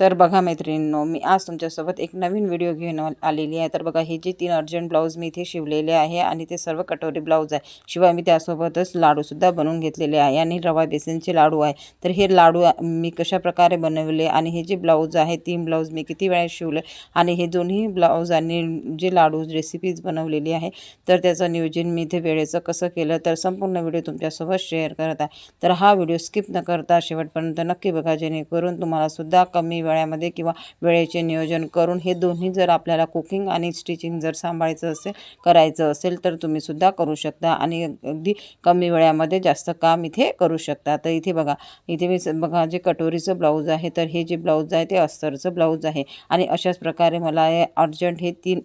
तर बघा मैत्रिणींनो मी आज तुमच्यासोबत एक नवीन व्हिडिओ घेऊन आलेली आहे. तर बघा हे जे तीन अर्जंट ब्लाऊज मी इथे शिवलेले आहे आणि ते सर्व कटोरी ब्लाऊज आहे. शिवाय मी त्यासोबतच लाडूसुद्धा बनवून घेतलेले आहे आणि रवा बेसनचे लाडू आहे. तर हे लाडू मी कशा प्रकारे बनवले आणि हे जे ब्लाऊज आहे तीन ब्लाऊज मी किती वेळा शिवले आणि हे दोन्ही ब्लाऊज आणि जे लाडू रेसिपीज बनवलेली आहे तर त्याचं नियोजन मी इथे वेळेचं कसं केलं तर संपूर्ण व्हिडिओ तुमच्यासोबत शेअर करत आहे. तर हा व्हिडिओ स्किप न करता शेवटपर्यंत नक्की बघा जेणेकरून तुम्हाला सुद्धा कमी वेळामध्ये किंवा वेळेचे नियोजन करून हे दोन्ही जर आपल्याला कुकिंग आणि स्टिचिंग जर सांभाळायचं असेल करायचं असेल तर तुम्ही सुद्धा करू शकता आणि अगदी कमी वेळामध्ये जास्त काम इथे करू शकता. तर इथे बघा इथे मी बघा जे कटोरीचं ब्लाऊज आहे तर हे जे ब्लाऊज आहे ते अस्तरचं ब्लाऊज आहे आणि अशाच प्रकारे मला हे अर्जंट हे तीन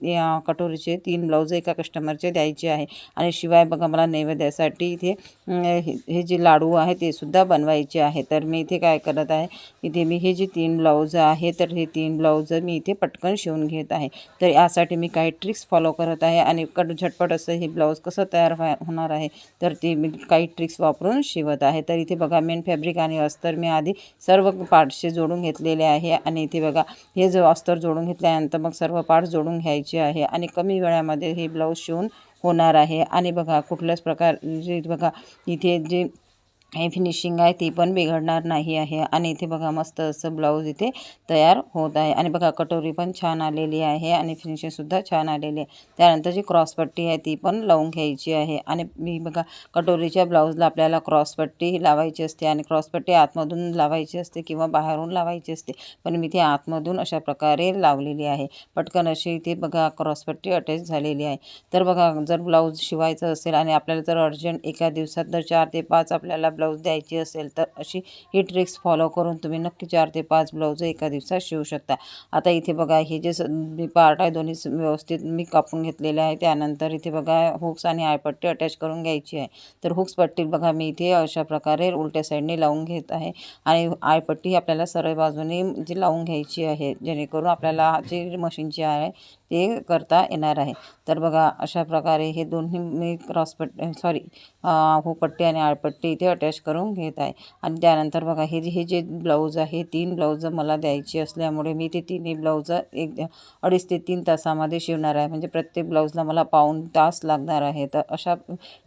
कटोरीचे तीन ब्लाऊज एका कस्टमरचे द्यायचे आहे आणि शिवाय बघा मला नैवेद्यासाठी इथे हे हे जे लाडू आहे ते सुद्धा बनवायचे आहे. तर मी इथे काय करत आहे इथे मी हे जे तीन ब्लाऊज आहे तर हे तीन ब्लाऊज मी इथे पटकन शिवून घेत आहे. तर यासाठी मी काही ट्रिक्स फॉलो करत आहे आणि कट झटपट असं हे ब्लाऊज कसं तयार व्हा होणार आहे तर ते मी काही ट्रिक्स वापरून शिवत आहे. तर इथे बघा मेन फॅब्रिक आणि अस्तर मी आधी सर्व पार्ट्सचे जोडून घेतलेले आहे आणि इथे बघा हे जो अस्तर जोडून घेतल्यानंतर मग सर्व पार्ट्स जोडून घ्यायचे आहे आणि कमी वेळामध्ये हे ब्लाऊज शिवून होणार आहे. आणि बघा कुठल्याच प्रकार जे बघा इथे जे हे फिनिशिंग आहे ती पण बिघडणार नाही आहे. आणि इथे बघा मस्त असं ब्लाऊज इथे तयार होत आहे. आणि बघा कटोरी पण छान आलेली आहे आणि फिनिशिंगसुद्धा छान आलेली आहे. त्यानंतर जी क्रॉसपट्टी आहे ती पण लावून घ्यायची आहे. आणि मी बघा कटोरीच्या ब्लाऊजला आपल्याला क्रॉसपट्टी लावायची असते आणि क्रॉसपट्टी आतमधून लावायची असते किंवा बाहेरून लावायची असते. पण मी ती आतमधून अशा प्रकारे लावलेली आहे. पटकन अशी इथे बघा क्रॉसपट्टी अटॅच झालेली आहे. तर बघा जर ब्लाऊज शिवायचं असेल आणि आपल्याला जर अर्जंट एका दिवसात जर चार ते पाच आपल्याला ब्लाऊज द्यायची असेल तर अशी ही ट्रिक्स फॉलो करून तुम्ही नक्की चार ते पाच ब्लाऊज एका दिवसात शिवू शकता. आता इथे बघा हे जे स- मी पार्ट आहे दोन्ही व्यवस्थित मी कापून घेतलेले आहे. त्यानंतर इथे बघा हुक्स आणि आयपट्टी अटॅच करून घ्यायची आहे. तर हुक्स पट्टी बघा मी इथे अशा प्रकारे उलट्या साईडने लावून घेत आहे. आणि आयपट्टी ही आपल्याला सरळ बाजूने जी लावून घ्यायची आहे जेणेकरून आपल्याला जी मशीनची आहे ते करता येणार आहे. तर बघा अशा प्रकारे हे दोन्ही मी क्रॉसपट्टी सॉरी हुपट्टी आणि आळपट्टी इथे अटॅच करून घेत आहे. आणि त्यानंतर बघा हे जे हे जे ब्लाऊज आहे तीन ब्लाऊज मला द्यायची असल्यामुळे मी ते तिन्ही ब्लाऊज एक अडीच ते तीन तासामध्ये शिवणार आहे. म्हणजे प्रत्येक ब्लाऊजला मला पाऊण तास लागणार आहे तर अशा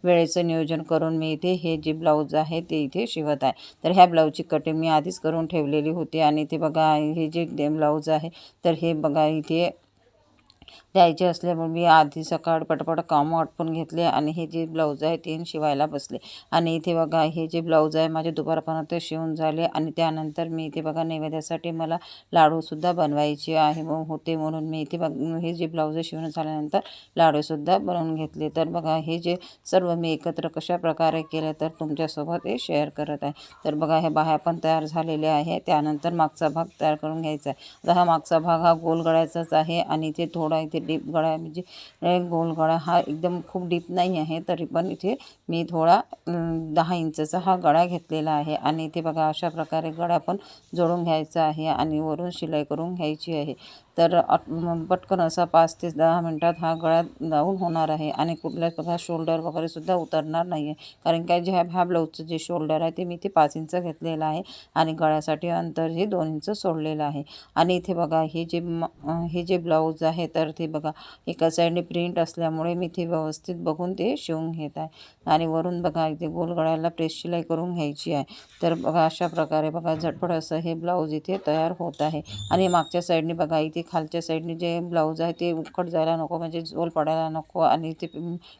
वेळेचं नियोजन करून मी इथे हे जे ब्लाऊज आहे ते इथे शिवत आहे. तर ह्या ब्लाऊजची कटिंग मी आधीच करून ठेवलेली होती. आणि ते बघा हे जे ब्लाऊज आहे तर हे बघा इथे द्यायचे असल्यामुळे मी आधी सकाळ पटपट कामं आटपून घेतले आणि हे जे ब्लाऊज आहे ते शिवायला बसले. आणि इथे बघा हे जे ब्लाऊज आहे माझे दुपारपर्यंत शिवून झाले आणि त्यानंतर मी इथे बघा नैवेद्यासाठी मला लाडूसुद्धा बनवायचे आहे मग होते म्हणून मी इथे बघ हे जे ब्लाऊज शिवून झाल्यानंतर लाडूसुद्धा बनवून घेतले. तर बघा हे जे सर्व मी एकत्र कशा प्रकारे केलं तर तुमच्यासोबत हे शेअर करत आहे. तर बघा हे बाह्या पण तयार झालेले आहे त्यानंतर मागचा भाग तयार करून घ्यायचा आहे. आता हा मागचा भाग हा गोल गळायचाच आहे आणि इथे थोडा इथे डीप गळा म्हणजे गोल गळा हा एकदम खूप डीप नाही आहे तरी पण इथे मी थोडा दहा इंचचा हा गळा घेतलेला आहे. आणि इथे बघा अशा प्रकारे गळा पण जोडून घ्यायचा आहे आणि वरून शिलाई करून घ्यायची आहे. तर पटकन असा पाच ते दहा मिनटात हा गळा जाऊन होणार आहे आणि कुठल्याच बघा शोल्डर वगैरेसुद्धा उतरणार नाही आहे कारण काय जे ह्या ब्लाऊजचं जे शोल्डर आहे ते मी ते पाच इंच घेतलेलं आहे आणि गळ्यासाठी अंतर हे दोन इंच सोडलेलं आहे. आणि इथे बघा हे जे हे जे ब्लाऊज आहे तर ते बघा एका साईडने प्रिंट असल्यामुळे मी ते व्यवस्थित बघून ते शिवून घेत आहे. आणि वरून बघा इथे गोल गळ्याला प्रेस शिलाई करून घ्यायची आहे. तर बघा अशा प्रकारे बघा झटपट असं हे ब्लाऊज इथे तयार होत आहे. आणि मागच्या साईडने बघा इथे खालच्या साईडने जे ब्लाऊज आहे ते उकट जायला नको म्हणजे झोल पडायला नको आणि ते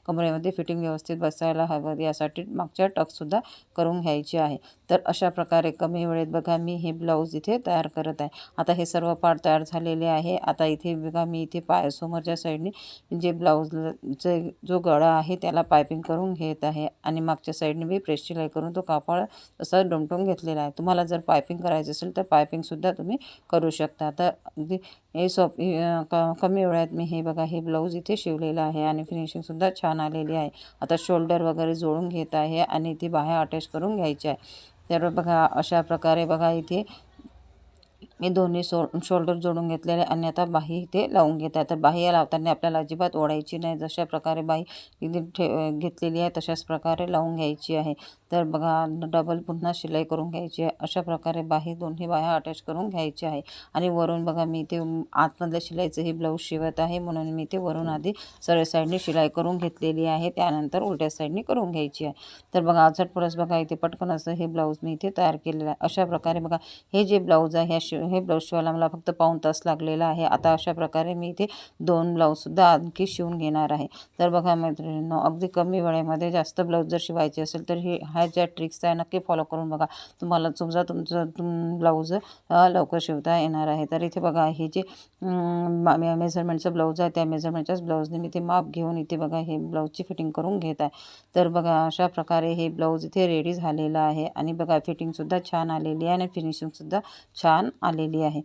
कमरेमध्ये फिटिंग व्यवस्थित बसायला हवं. यासाठी मागच्या टकसुद्धा करून घ्यायची आहे. तर अशा प्रकारे कमी वेळेत बघा मी हे ब्लाऊज इथे तयार करत आहे. आता हे सर्व पार्ट तयार झालेले आहे. आता इथे बघा मी इथे पाय समोरच्या साईडने जे ब्लाऊजचे जो गळा आहे त्याला पायपिंग करून घेत आहे आणि मागच्या साईडने मी प्रेस शिलाई करून तो कापड तसा डमटून घेतलेला आहे. तुम्हाला जर पायपिंग करायचं असेल तर पायपिंगसुद्धा तुम्ही करू शकता. तर अगदी हे सोप क कमी वेळात मी हे बघा हे ब्लाऊज इथे शिवलेलं आहे आणि फिनिशिंगसुद्धा छान आलेली आहे. आता शोल्डर वगैरे जोडून घेत आहे आणि ती बाह्या अटॅच करून घ्यायची आहे. तर बघा अशा प्रकारे बघा इथे मी दोन्ही सो शोल्डर जोडून घेतलेले आणि आता बाही इथे लावून घेत आहे. तर बाही लावताना आपल्याला अजिबात ओढायची नाही. जशा प्रकारे बाही इथे ठे घेतलेली आहे तशाच प्रकारे लावून घ्यायची आहे. तर बघा डबल पुन्हा शिलाई करून घ्यायची आहे. अशा प्रकारे बाही दोन्ही बाह्या अटॅच करून घ्यायची आहे. आणि वरून बघा मी ते आतमधल्या शिलाईचं हे ब्लाऊज शिवत आहे. म्हणून मी ते वरून आधी सरळ साईडने शिलाई करून घेतलेली आहे. त्यानंतर उलट्या साईडने करून घ्यायची आहे. तर बघा झटपटच बघा इथे पटकन असं हे ब्लाऊज मी इथे तयार केलेलं आहे. अशा प्रकारे बघा हे जे ब्लाऊज आहे ह्या शिव हे ब्लाऊज शिवायला मला फक्त पाऊण तास लागलेला आहे. आता अशा प्रकारे मी इथे दोन ब्लाऊजसुद्धा आणखी शिवून घेणार आहे. तर बघा मैत्रिणींनो अगदी कमी वेळेमध्ये जास्त ब्लाऊज जर शिवायचे असेल तर हे ह्या ज्या ट्रिक्स आहे नक्की फॉलो करून बघा. तुम्हाला समजा तुमचं तुम ब्लाऊज लवकर शिवता येणार आहे. तर इथे बघा हे जे मेजरमेंटचं ब्लाऊज आहे त्या मेजरमेंटच्याच ब्लाऊजने मी ते माप घेऊन इथे बघा हे ब्लाऊजची फिटिंग करून घेत आहे. तर बघा अशा प्रकारे हे ब्लाऊज इथे रेडी झालेलं आहे. आणि बघा फिटिंगसुद्धा छान आलेली आहे आणि फिनिशिंगसुद्धा छान आलेली आहे.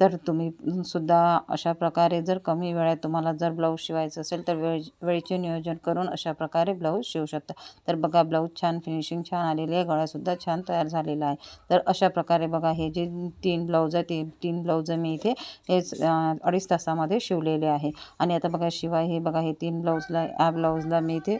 तर तुम्ही सुद्धा अशा प्रकारे जर कमी वेळात तुम्हाला जर ब्लाऊज शिवायचं असेल तर वेळ वेळेचे नियोजन करून अशा प्रकारे ब्लाऊज शिवू शकता. तर बघा ब्लाऊज छान फिनिशिंग छान आलेली आहे गळासुद्धा छान तयार झालेला आहे. तर अशा प्रकारे बघा हे जे तीन ब्लाऊज आहे ते तीन ब्लाऊज मी इथे हेच अडीच तासामध्ये शिवलेले आहे. आणि आता बघा शिवाय हे बघा हे तीन ब्लाऊजला या ब्लाऊजला मी इथे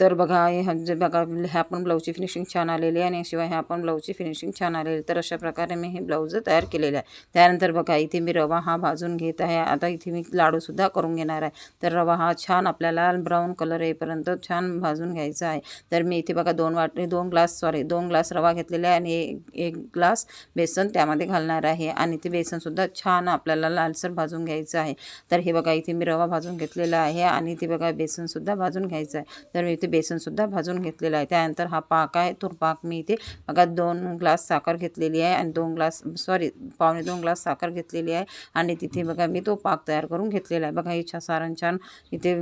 तर बघा हे जे बघा ह्या पण ब्लाऊजची फिनिशिंग छान आलेली आहे आणि शिवाय ह्या पण ब्लाऊजची फिनिशिंग छान आलेली तर अशा प्रकारे मी हे ब्लाऊज तयार केलेले आहे. त्यानंतर बघा इथे मी रवा हा भाजून घेत आहे. आता इथे मी लाडूसुद्धा करून घेणार आहे. तर रवा हा छान आपल्याला ब्राऊन कलर येईपर्यंत छान भाजून घ्यायचा आहे. तर मी इथे बघा दोन वाट दोन ग्लास सॉरी दोन ग्लास रवा घेतलेला आहे आणि एक एक ग्लास बेसन त्यामध्ये घालणार आहे. आणि ते बेसनसुद्धा छान आपल्याला लालसर भाजून घ्यायचं आहे. तर हे बघा इथे मी रवा भाजून घेतलेला आहे आणि ते बघा बेसनसुद्धा भाजून घ्यायचं आहे. तर मी इथे बेसनसुद्धा भाजून घेतलेला आहे. त्यानंतर हा पाक आहे तो पाक मी इथे बघा दोन ग्लास साखर घेतलेली आहे आणि दोन ग्लास सॉरी पावणे दोन ग्लास साखर घेतलेली आहे आणि तिथे बघा मी तो पाक तयार करून घेतलेला आहे. बघा हे छा सारण छान इथे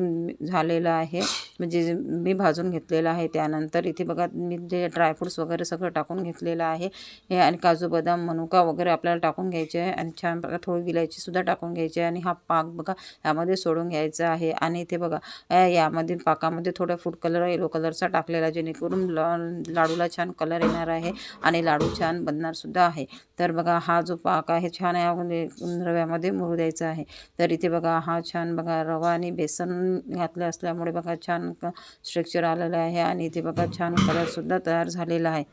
झालेलं आहे. म्हणजे मी भाजून घेतलेलं आहे. त्यानंतर इथे बघा मी जे ड्रायफ्रूट्स वगैरे सगळं टाकून घेतलेलं आहे. हे आणि काजू बदाम मनुका वगैरे आपल्याला टाकून घ्यायचे आहे आणि छान प्रकारे थोडी विलायचीसुद्धा टाकून घ्यायची आहे आणि हा पाक बघा यामध्ये सोडून घ्यायचा आहे. आणि इथे बघा यामध्ये पाकामध्ये थोडा फूड कलर येलो कलरचा टाकलेला जेणेकरून ला- लाडूला छान कलर येणार आहे आणि लाडू छान बनणार सुद्धा आहे. तर बघा हा जो पाक आहे छान यामध्ये रव्यामध्ये मुरू द्यायचा आहे. तर इथे बघा हा छान बघा रवा आणि बेसन घातलं असल्यामुळे बघा छान स्ट्रक्चर आलेलं आहे आणि इथे बघा छान कलरसुद्धा तयार झालेला आहे.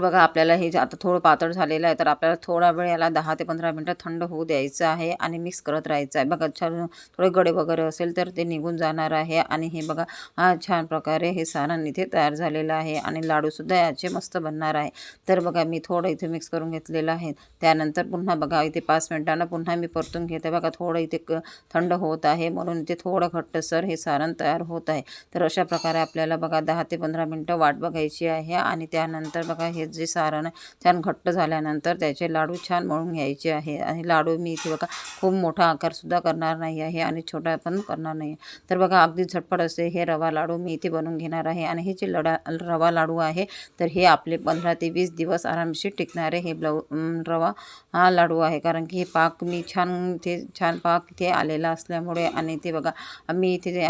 बघा आपल्याला हे जे आता थोडं पातळ झालेलं आहे तर आपल्याला थोडा वेळ याला दहा ते पंधरा मिनटं थंड होऊ द्यायचं आहे आणि मिक्स करत राहायचं आहे. बघा छान थोडे गडे वगैरे असेल तर ते निघून जाणार आहे आणि हे बघा हा छान प्रकारे हे सारण इथे तयार झालेलं आहे आणि लाडूसुद्धा याचे मस्त बनणार आहे. तर बघा मी थोडं इथे मिक्स करून घेतलेलं आहे. त्यानंतर पुन्हा बघा इथे पाच मिनटानं पुन्हा मी परतून घेते. बघा थोडं इथे क थंड होत आहे म्हणून इथे थोडं घट्टसर हे सारण तयार होत आहे. तर अशा प्रकारे आपल्याला बघा दहा ते पंधरा मिनटं वाट बघायची आहे आणि त्यानंतर बघा हे जे सारण छान घट्ट झाल्यानंतर त्याचे लाडू छान मळून घ्यायचे आहे. आणि लाडू मी इथे बघा खूप मोठा आकारसुद्धा करणार नाही आहे आणि छोटा पण करणार नाही आहे. तर बघा अगदी झटपट असे हे रवा लाडू मी इथे बनवून घेणार आहे. आणि हे जे लडा रवा लाडू आहे तर हे आपले पंधरा ते वीस दिवस आरामशीर टिकणारे हे ब्लाऊ रवा हा लाडू आहे. कारण की हे पाक मी छान ते छान पाक इथे आलेला असल्यामुळे आणि ते बघा मी इथे ते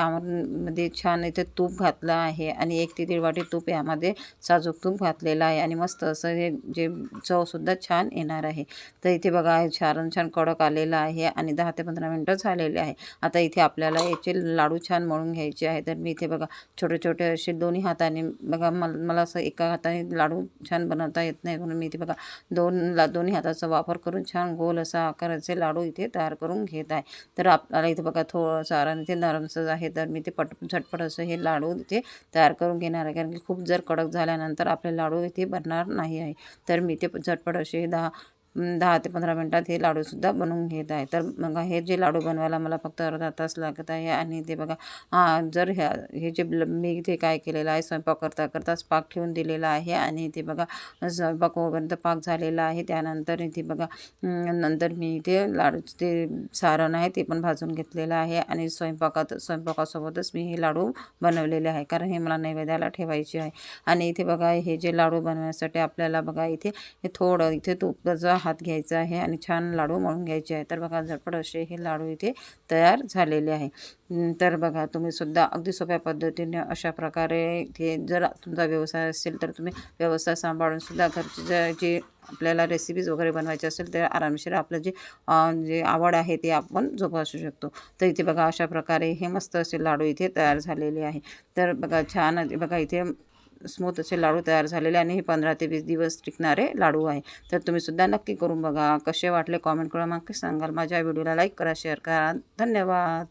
मध्ये छान इथे तूप घातलं आहे. आणि एक ते दीड वाटी तूप यामध्ये साजूक तूप घातलेलं आहे. आणि आणि मस्त असं हे जे चवसुद्धा छान येणार आहे. तर इथे बघा छान छान कडक आलेलं आहे आणि दहा ते पंधरा मिनटं झालेले आहे. आता इथे आपल्याला याचे लाडू छान मळून घ्यायचे आहे तर मी इथे बघा छोटे छोटे असे दोन्ही हाताने बघा मला मला असं एका हाताने लाडू छान बनवता येत नाही. म्हणून मी इथे बघा दोन ला दोन्ही हाताचा वापर करून छान गोल असा आकाराचे लाडू इथे तयार करून घेत आहे. तर आपल्याला इथे बघा थोडं सारण इथे नरमसच आहे. तर मी ते पट झटपट असं हे लाडू इथे तयार करून घेणार आहे. कारण की खूप जर कडक झाल्यानंतर आपले लाडू इथे करणार नाही आहे. तर मी ते झटपट असे दहा दहा ते पंधरा मिनटात हे लाडूसुद्धा बनवून घेत आहे. तर मग हे जे लाडू बनवायला मला फक्त अर्धा तास लागत आहे आणि ते बघा हां जर ह्या हे जे मी इथे काय केलेलं आहे स्वयंपाक करता करताच पाक ठेवून दिलेला आहे आणि इथे बघा स्वयंपाक होईपर्यंत पाक झालेला आहे. त्यानंतर इथे बघा नंतर मी इथे लाडूचे ते सारण आहे ते पण भाजून घेतलेलं आहे आणि स्वयंपाकात स्वयंपाकासोबतच मी हे लाडू बनवलेले आहे कारण हे मला नैवेद्याला ठेवायचे आहे. आणि इथे बघा हे जे लाडू बनवण्यासाठी आपल्याला बघा इथे हे थोडं इथे तुपाचा हात घ्यायचा आहे आणि छान लाडू मळून घ्यायचे आहे. तर बघा झटपट असे हे लाडू इथे तयार झालेले आहे. तर बघा तुम्ही सुद्धा अगदी सोप्या पद्धतीने अशा प्रकारे इथे जर तुमचा व्यवसाय असेल तर तुम्ही व्यवसाय सांभाळून सुद्धा घरची जे जे आपल्याला रेसिपीज वगैरे बनवायचे असेल तर आरामशीर आपलं जे जे आवड आहे ते आपण जोपासू शकतो. तर इथे बघा अशा प्रकारे हे मस्त असे लाडू इथे तयार झालेले आहे. तर बघा छान बघा इथे स्मूथ असे लाडू तयार झालेले आणि हे पंधरा ते वीस दिवस टिकणारे लाडू आहे. तर तुम्ही सुद्धा नक्की करून बघा. कसे वाटले कॉमेंट करून नक्की सांगाल. माझ्या व्हिडिओला लाईक करा शेअर करा. धन्यवाद.